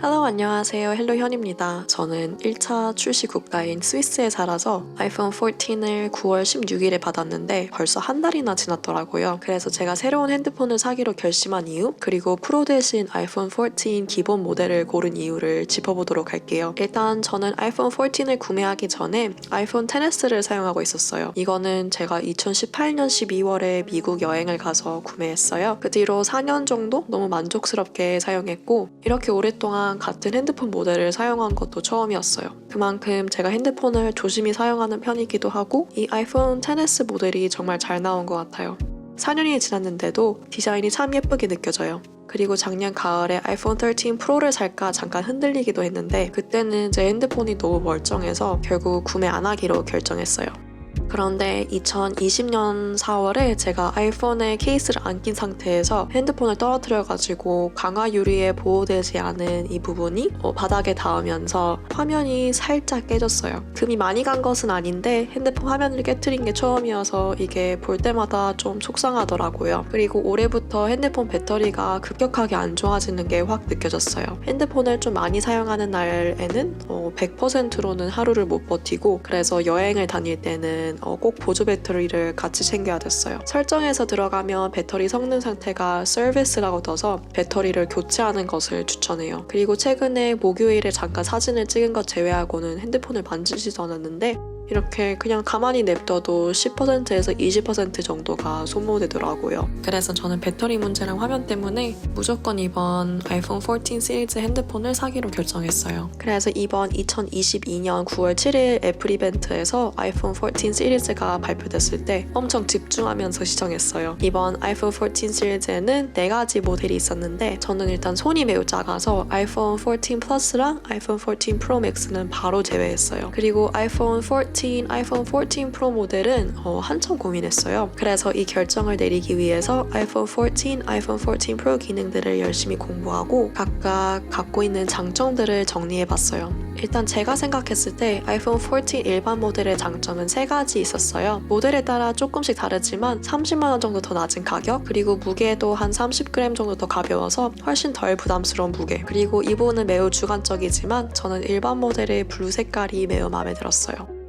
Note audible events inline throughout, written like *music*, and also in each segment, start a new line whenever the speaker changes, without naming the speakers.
Hello 안녕하세요 헬로 현입니다. 저는 1차 출시 국가인 스위스에 살아서 아이폰 14을 9월 16일에 받았는데 벌써 한 달이나 지났더라고요. 그래서 제가 새로운 핸드폰을 사기로 결심한 이유 그리고 프로 대신 아이폰 14 기본 모델을 고른 이유를 짚어보도록 할게요. 일단 저는 아이폰 14을 구매하기 전에 아이폰 10s를 사용하고 있었어요. 이거는 제가 2018년 12월에 미국 여행을 가서 구매했어요. 그 뒤로 4년 정도 너무 만족스럽게 사용했고 이렇게 오랫동안 같은 핸드폰 모델을 사용한 것도 처음이었어요. 그만큼 제가 핸드폰을 조심히 사용하는 편이기도 하고 이 아이폰 10s 모델이 정말 잘 나온 것 같아요. 4년이 지났는데도 디자인이 참 예쁘게 느껴져요. 그리고 작년 가을에 아이폰 13 프로를 살까 잠깐 흔들리기도 했는데 그때는 제 핸드폰이 너무 멀쩡해서 결국 구매 안 하기로 결정했어요. 그런데 2020년 4월에 제가 아이폰에 케이스를 안 낀 상태에서 핸드폰을 떨어뜨려가지고 강화 유리에 보호되지 않은 이 부분이 어, 바닥에 닿으면서 화면이 살짝 깨졌어요. 금이 많이 간 것은 아닌데 핸드폰 화면을 깨뜨린 게 처음이어서 이게 볼 때마다 좀 속상하더라고요. 그리고 올해부터 핸드폰 배터리가 급격하게 안 좋아지는 게 확 느껴졌어요. 핸드폰을 좀 많이 사용하는 날에는 어, 100%로는 하루를 못 버티고 그래서 여행을 다닐 때는 어, 꼭 보조 배터리를 같이 챙겨야 됐어요. 설정에서 들어가면 배터리 성능 상태가 서비스라고 떠서 배터리를 교체하는 것을 추천해요. 그리고 최근에 목요일에 잠깐 사진을 찍은 것 제외하고는 핸드폰을 만지지도 않았는데 이렇게 그냥 가만히 냅둬도 10%에서 20% 정도가 소모되더라고요. 그래서 저는 배터리 문제랑 화면 때문에 무조건 이번 아이폰 14 시리즈 핸드폰을 사기로 결정했어요. 그래서 이번 2022년 9월 7일 애플 이벤트에서 아이폰 14 시리즈가 발표됐을 때 엄청 집중하면서 시청했어요. 이번 아이폰 14 시리즈에는 4가지 모델이 있었는데 저는 일단 손이 매우 작아서 아이폰 14 플러스랑 아이폰 14 프로 맥스는 바로 제외했어요. 그리고 아이폰 14, 아이폰 14 프로 모델은 어, 한참 고민했어요. 그래서 이 결정을 내리기 위해서 아이폰 14, 아이폰 14 프로 기능들을 열심히 공부하고 각각 갖고 있는 장점들을 정리해봤어요. 일단 제가 생각했을 때 아이폰 14 일반 모델의 장점은 세 가지 있었어요. 모델에 따라 조금씩 다르지만 30만원 정도 더 낮은 가격, 그리고 무게도 한 30g 정도 더 가벼워서 훨씬 덜 부담스러운 무게. 그리고 이 부분은 매우 주관적이지만 저는 일반 모델의 블루 색깔이 매우 마음에 들었어요.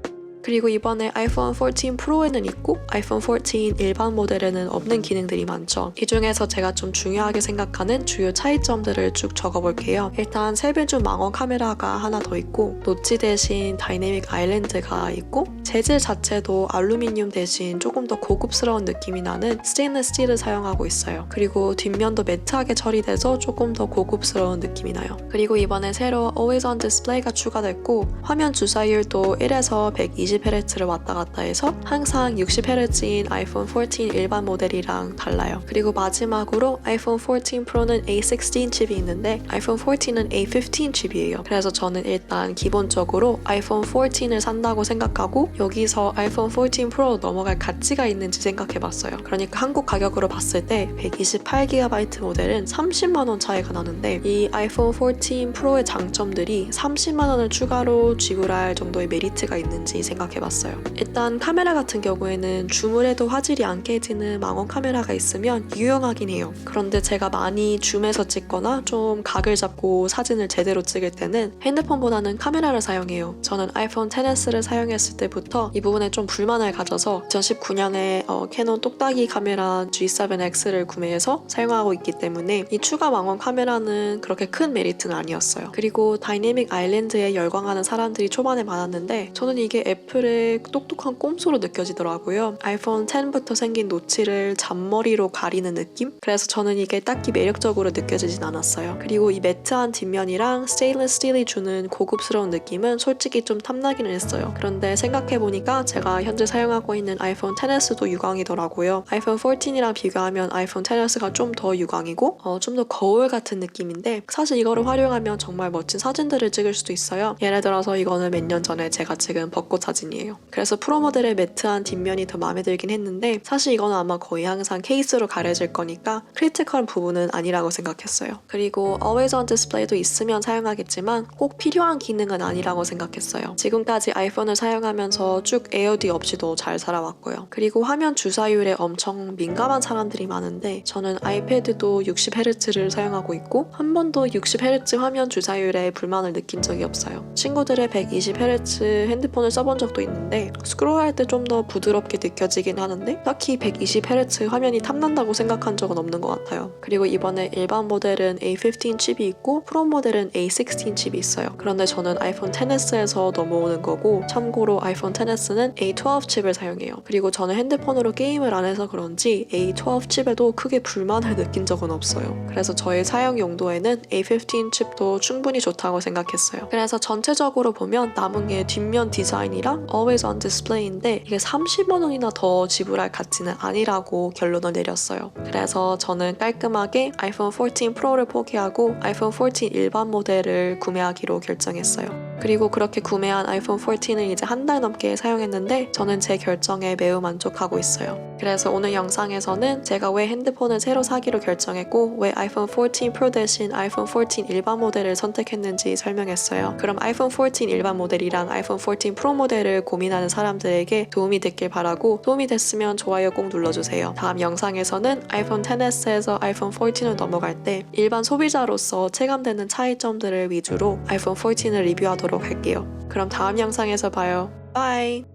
그리고 이번에 아이폰 14 프로에는 있고 아이폰 14 일반 모델에는 없는 기능들이 많죠. 이 중에서 제가 좀 중요하게 생각하는 주요 차이점들을 쭉 적어볼게요. 일단 세배중 망원 카메라가 하나 더 있고 노치 대신 다이내믹 아일랜드가 있고 재질 자체도 알루미늄 대신 조금 더 고급스러운 느낌이 나는 스테인리스 스틸을 사용하고 있어요. 그리고 뒷면도 매트하게 처리돼서 조금 더 고급스러운 느낌이 나요. 그리고 이번에 새로 Always On 디스플레이가 추가됐고 화면 주사율도 1에서 120Hz를 왔다 갔다 해서 항상 60Hz인 아이폰 14 일반 모델이랑 달라요. 그리고 마지막으로 아이폰 14 프로는 A16 칩이 있는데 아이폰 14는 A15 칩이에요. 그래서 저는 일단 기본적으로 아이폰 14을 산다고 생각하고 여기서 아이폰 14 프로 넘어갈 가치가 있는지 생각해봤어요. 그러니까 한국 가격으로 봤을 때 128GB 모델은 30만 원 차이가 나는데 이 아이폰 14 프로의 장점들이 30만 원을 추가로 지불할 정도의 메리트가 있는지 생각 해봤어요. 일단 카메라 같은 경우에는 줌을 해도 화질이 안 깨지는 망원 카메라가 있으면 유용하긴 해요. 그런데 제가 많이 줌해서 찍거나 좀 각을 잡고 사진을 제대로 찍을 때는 핸드폰보다는 카메라를 사용해요. 저는 아이폰 10s를 사용했을 때부터 이 부분에 좀 불만을 가져서 2019년에 어, 캐논 똑딱이 카메라 G7X를 구매해서 사용하고 있기 때문에 이 추가 망원 카메라는 그렇게 큰 메리트는 아니었어요. 그리고 다이내믹 아일랜드에 열광하는 사람들이 초반에 많았는데 저는 이게 애플 의 똑똑한 꼼수로 느껴지더라고요. 아이폰 10부터 생긴 노치를 잔머리로 가리는 느낌? 그래서 저는 이게 딱히 매력적으로 느껴지진 않았어요. 그리고 이 매트한 뒷면이랑 스테인리스 스틸이 주는 고급스러운 느낌은 솔직히 좀 탐나기는 했어요. 그런데 생각해보니까 제가 현재 사용하고 있는 아이폰 10s도 유광이더라고요. 아이폰 14이랑 비교하면 아이폰 10s가 좀 더 유광이고 어, 좀 더 거울 같은 느낌인데 사실 이거를 활용하면 정말 멋진 사진들을 찍을 수도 있어요. 예를 들어서 이거는 몇 년 전에 제가 찍은 벚꽃 사진 버진이에요. 그래서 프로 모델의 매트한 뒷면이 더 마음에 들긴 했는데 사실 이건 아마 거의 항상 케이스로 가려질 거니까 크리티컬한 부분은 아니라고 생각했어요. 그리고 Always on Display도 있으면 사용하겠지만 꼭 필요한 기능은 아니라고 생각했어요. 지금까지 아이폰을 사용하면서 쭉 AOD 없이도 잘 살아왔고요. 그리고 화면 주사율에 엄청 민감한 사람들이 많은데 저는 아이패드도 60Hz를 사용하고 있고 한 번도 60Hz 화면 주사율에 불만을 느낀 적이 없어요. 친구들의 120Hz 핸드폰을 써본 적도 있는데 스크롤할 때 좀 더 부드럽게 느껴지긴 하는데 딱히 120Hz 화면이 탐난다고 생각한 적은 없는 것 같아요. 그리고 이번에 일반 모델은 A15 칩이 있고 프로 모델은 A16 칩이 있어요. 그런데 저는 아이폰 XS에서 넘어오는 거고 참고로 아이폰 XS는 A12 칩을 사용해요. 그리고 저는 핸드폰으로 게임을 안 해서 그런지 A12 칩에도 크게 불만을 *laughs* 느낀 적은 없어요. 그래서 저의 사용 용도에는 A15 칩도 충분히 좋다고 생각했어요. 그래서 전체적으로 보면 남은 게 뒷면 디자인이랑 Always on Display인데 이게 30만 원이나 더 지불할 가치는 아니라고 결론을 내렸어요. 그래서 저는 깔끔하게 아이폰 14 프로를 포기하고 아이폰 14 일반 모델을 구매하기로 결정했어요. 그리고 그렇게 구매한 아이폰 14을 이제 한 달 넘게 사용했는데 저는 제 결정에 매우 만족하고 있어요. 그래서 오늘 영상에서는 제가 왜 핸드폰을 새로 사기로 결정했고 왜 아이폰 14 프로 대신 아이폰 14 일반 모델을 선택했는지 설명했어요. 그럼 아이폰 14 일반 모델이랑 아이폰 14 프로 모델을 고민하는 사람들에게 도움이 됐길 바라고 도움이 됐으면 좋아요 꼭 눌러주세요. 다음 영상에서는 아이폰 XS에서 아이폰 14을 넘어갈 때 일반 소비자로서 체감되는 차이점들을 위주로 아이폰 14을 리뷰하 도록 할게요. 그럼 다음 영상에서 봐요. 바이!